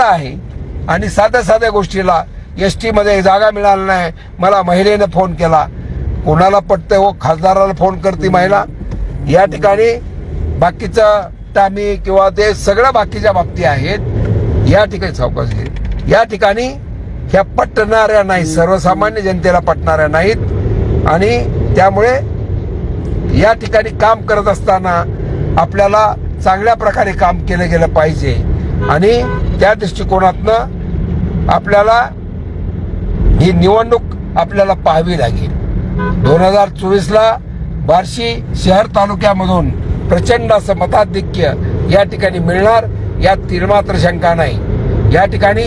आहे. आणि साध्या साध्या गोष्टीला एस टीमध्ये जागा मिळाली नाही. मला महिलेनं फोन केला. कोणाला पटतंय हो? खासदाराला फोन करते महिला. या ठिकाणी बाकीचं टामी किंवा ते सगळ्या बाकीच्या बाबती आहेत. या ठिकाणी सावकाश घे या ठिकाणी ह्या पटणाऱ्या नाही सर्वसामान्य जनतेला पटणाऱ्या नाहीत. आणि त्यामुळे या ठिकाणी काम करत असताना आपल्याला चांगल्या प्रकारे काम केलं गेलं पाहिजे. आणि त्या दृष्टिकोनातनं आपल्याला ही निवडणूक आपल्याला पाहावी लागेल. दोन हजार चोवीसला बार्शी शहर तालुक्यामधून प्रचंड असं मताधिक्य या ठिकाणी मिळणार यात तिरमात्र शंका नाही. या ठिकाणी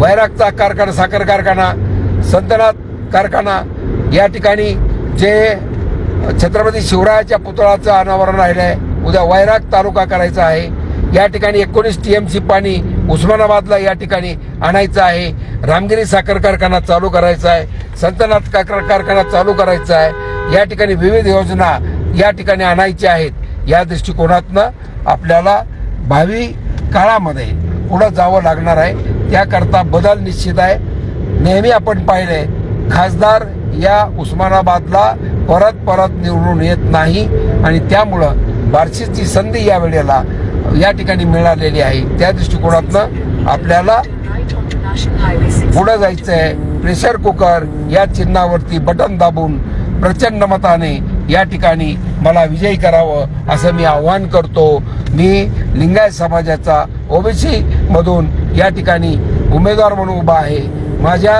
वैरागचा कारखाना साखर कारखाना संतनाथ कारखाना या ठिकाणी जे छत्रपती शिवरायाच्या पुतळाचं अनावरण राहिलं आहे उद्या वैराग तालुका करायचा आहे. या ठिकाणी एकोणीस टी एम सी पाणी उस्मानाबादला या ठिकाणी आणायचं आहे. रामगिरी साखर कारखाना चालू करायचा आहे. संतनाथ साखर कारखाना चालू करायचा आहे. या ठिकाणी विविध योजना या ठिकाणी आणायच्या आहेत. या दृष्टिकोनातनं आपल्याला भावी काळामध्ये पुढं जावं लागणार आहे. त्याकरता बदल निश्चित आहे. नेहमी आपण पाहिले खासदार या उस्मानाबादला परत परत निवडून येत नाही आणि त्यामुळं बार्शीची संधी या वेळेला या ठिकाणी मिळालेली आहे. त्या दृष्टिकोनातनं आपल्याला पुढं जायचं आहे प्रेशर कुकर या चिन्हावरती बटन दाबून प्रचंड मताने या ठिकाणी मला विजयी करावं असं मी आव्हान करतो. मी लिंगायत समाजाचा ओबीसी मधून या ठिकाणी उमेदवार म्हणून उभा आहे. माझ्या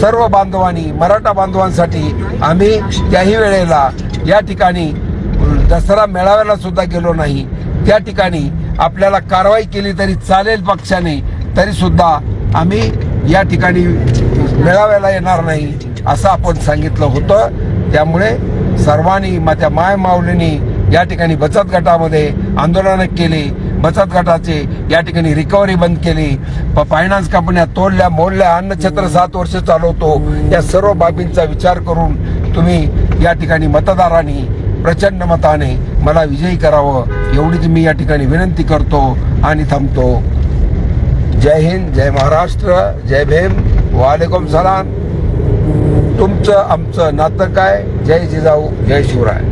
सर्व बांधवांनी मराठा बांधवांसाठी आम्ही त्याही वेळेला या ठिकाणी दसरा मेळाव्याला सुद्धा गेलो नाही. त्या ठिकाणी आपल्याला कारवाई केली तरी चालेल पक्षाने तरी सुद्धा आम्ही या ठिकाणी मेळाव्याला येणार नाही असं आपण सांगितलं होतं. त्यामुळे सर्वांनी माझ्या माय माऊलींनी या ठिकाणी बचत गटामध्ये आंदोलनं केली. बचत गटाचे या ठिकाणी रिकव्हरी बंद केली. प- फायनान्स कंपन्या तोडल्या मोडल्या अन्नछत्र सात वर्ष चालवतो. या सर्व बाबींचा विचार करून तुम्ही या ठिकाणी मतदारांनी प्रचंड मताने मला विजयी करावं एवढीच मी या ठिकाणी विनंती करतो आणि थांबतो. जय हिंद जय महाराष्ट्र जय भीम वालेकुम सलाम. तुमचं आमचं नातं काय? जय जिजाऊ जय शिवराय.